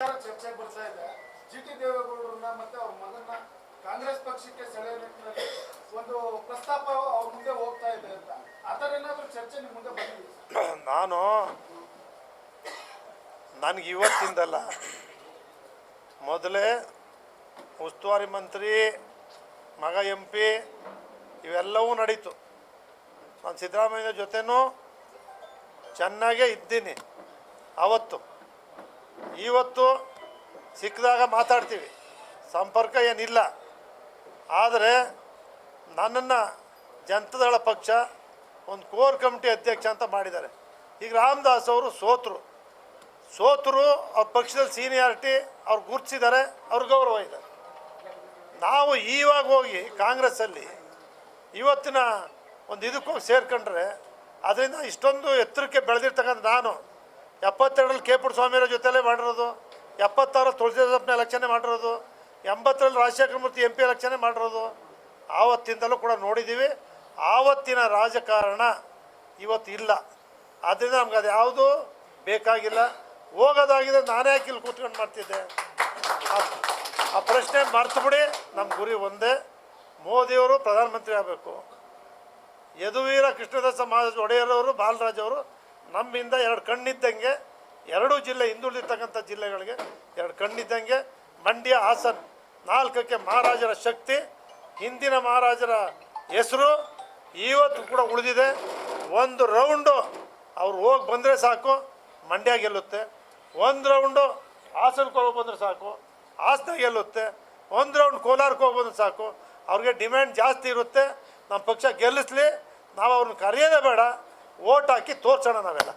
ಚರ್ಚೆ ಬರ್ತಾ ಇದೆ. ಜಿ. ಟಿ. ದೇವೇಗೌಡರನ್ನ ಮತ್ತೆ ಅವ್ರ ಮಗನ್ನ ಕಾಂಗ್ರೆಸ್ ಪಕ್ಷಕ್ಕೆ ಸೆಳೆಯ ನಿಟ್ಟಿನಲ್ಲಿ ಒಂದು ಪ್ರಸ್ತಾಪ ಅವ್ರ ಮುಂದೆ ಹೋಗ್ತಾ ಇದೆ ಅಂತ. ಆತರ ಏನಾದ್ರೂ ಚರ್ಚೆ ನಿಮ್ ಮುಂದೆ ಬಂದಿದೆ ನಾನು ನನಗೆ ಇವತ್ತಿಂದಲ್ಲ ಮೊದಲೇ ಉಸ್ತುವಾರಿ ಮಂತ್ರಿ, ಮಗ ಎಂ ಪಿ ಇವೆಲ್ಲವೂ ನಡೀತು. ನಾನು ಸಿದ್ದರಾಮಯ್ಯ ಜೊತೆನೂ ಚೆನ್ನಾಗೇ ಇದ್ದೀನಿ. ಅವತ್ತು. ಇವತ್ತು ಸಿಕ್ಕಿದಾಗ ಮಾತಾಡ್ತೀವಿ. ಸಂಪರ್ಕ ಏನಿಲ್ಲ. ಆದರೆ ನನ್ನನ್ನು ಜನತಾದಳ ಪಕ್ಷ, ಒಂದು ಕೋರ್ ಕಮಿಟಿ ಅಧ್ಯಕ್ಷ ಅಂತ ಮಾಡಿದ್ದಾರೆ. ಈಗ ರಾಮದಾಸ್ ಅವರು ಸೋತರು. ಸೋತರು, ಅವ್ರ ಪಕ್ಷದಲ್ಲಿ ಸೀನಿಯಾರಿಟಿ ಅವ್ರು ಗುರುತಿಸಿದ್ದಾರೆ, ಅವ್ರ ಗೌರವ ಇದೆ ನಾವು ಈವಾಗ ಹೋಗಿ ಕಾಂಗ್ರೆಸ್ಸಲ್ಲಿ ಇವತ್ತಿನ ಒಂದು ಇದಕ್ಕೆ ಹೋಗಿ ಸೇರ್ಕೊಂಡ್ರೆ, ಅದರಿಂದ ಇಷ್ಟೊಂದು ಎತ್ತರಕ್ಕೆ ಬೆಳೆದಿರ್ತಕ್ಕಂಥ ನಾನು ಎಪ್ಪತ್ತೆರಡರಲ್ಲಿ ಕೆ ಪುರ ಸ್ವಾಮಿಯವರ ಜೊತೆಲೇ ಮಾಡಿರೋದು ಎಪ್ಪತ್ತಾರು ತುಳಸಿದಾಸಪ್ಪನ ಎಲೆಕ್ಷನ್ನೇ ಮಾಡಿರೋದು, ಎಂಬತ್ತರಲ್ಲಿ ರಾಜಶೇಖರ ಮೂರ್ತಿ ಎಂ ಪಿ ಎಲೆಕ್ಷನ್ನೇ ಮಾಡಿರೋದು, ಆವತ್ತಿಂದಲೂ ಕೂಡ ನೋಡಿದ್ದೀವಿ ಆವತ್ತಿನ ರಾಜಕಾರಣ ಇವತ್ತು ಇಲ್ಲ. ಆದ್ದರಿಂದ ನಮ್ಗೆ ಅದು ಯಾವುದು ಬೇಕಾಗಿಲ್ಲ. ಹೋಗೋದಾಗಿದೆ, ನಾನೇ ಯಾಕೆ ಇಲ್ಲಿ ಕೂತ್ಕೊಂಡು ಮಾಡ್ತಿದ್ದೆ. ಆ- ಪ್ರಶ್ನೆ ಮರ್ತುಬಿಡಿ ನಮ್ಮ ಗುರಿ ಒಂದೇ. ಮೋದಿಯವರು ಪ್ರಧಾನಮಂತ್ರಿ ಆಗಬೇಕು. ಯದುವೀರ ಕೃಷ್ಣದಾಸ ಮಹಾರಾಜ ಒಡೆಯರವರು, ಬಾಲರಾಜ್ ಅವರು ನಮ್ಮಿಂದ ಎರಡು ಕಣ್ಣಿದ್ದಂಗೆ ಎರಡೂ ಜಿಲ್ಲೆ ಹಿಂದುಳಿದಿರ್ತಕ್ಕಂಥ ಜಿಲ್ಲೆಗಳಿಗೆ ಎರಡು ಕಣ್ಣಿದ್ದಂಗೆ ಮಂಡ್ಯ, ಹಾಸನ್ ನಾಲ್ಕಕ್ಕೆ ಮಹಾರಾಜರ ಶಕ್ತಿ, ಹಿಂದಿನ ಮಹಾರಾಜರ ಹೆಸರು ಇವತ್ತು ಕೂಡ ಉಳಿದಿದೆ. ಒಂದು ರೌಂಡು ಅವ್ರು ಹೋಗಿ ಬಂದರೆ ಸಾಕು, ಮಂಡ್ಯ ಗೆಲ್ಲುತ್ತೆ. ಒಂದು ರೌಂಡು ಹಾಸನಕ್ಕೆ ಹೋಗಿ ಬಂದರೆ ಸಾಕು, ಹಾಸನ ಗೆಲ್ಲುತ್ತೆ. ಒಂದು ರೌಂಡ್ ಕೋಲಾರಕ್ಕೆ ಹೋಗಿ ಬಂದರೆ ಸಾಕು. ಅವ್ರಿಗೆ ಡಿಮ್ಯಾಂಡ್ ಜಾಸ್ತಿ ಇರುತ್ತೆ. ನಮ್ಮ ಪಕ್ಷ ಗೆಲ್ಲಿಸ್ಲಿ, ನಾವು ಅವ್ರನ್ನ ಕರೆಯೋದೇ ಬೇಡ. ಓಟ್ ಹಾಕಿ ತೋರ್ಸೋಣ ನಾವೆಲ್ಲ.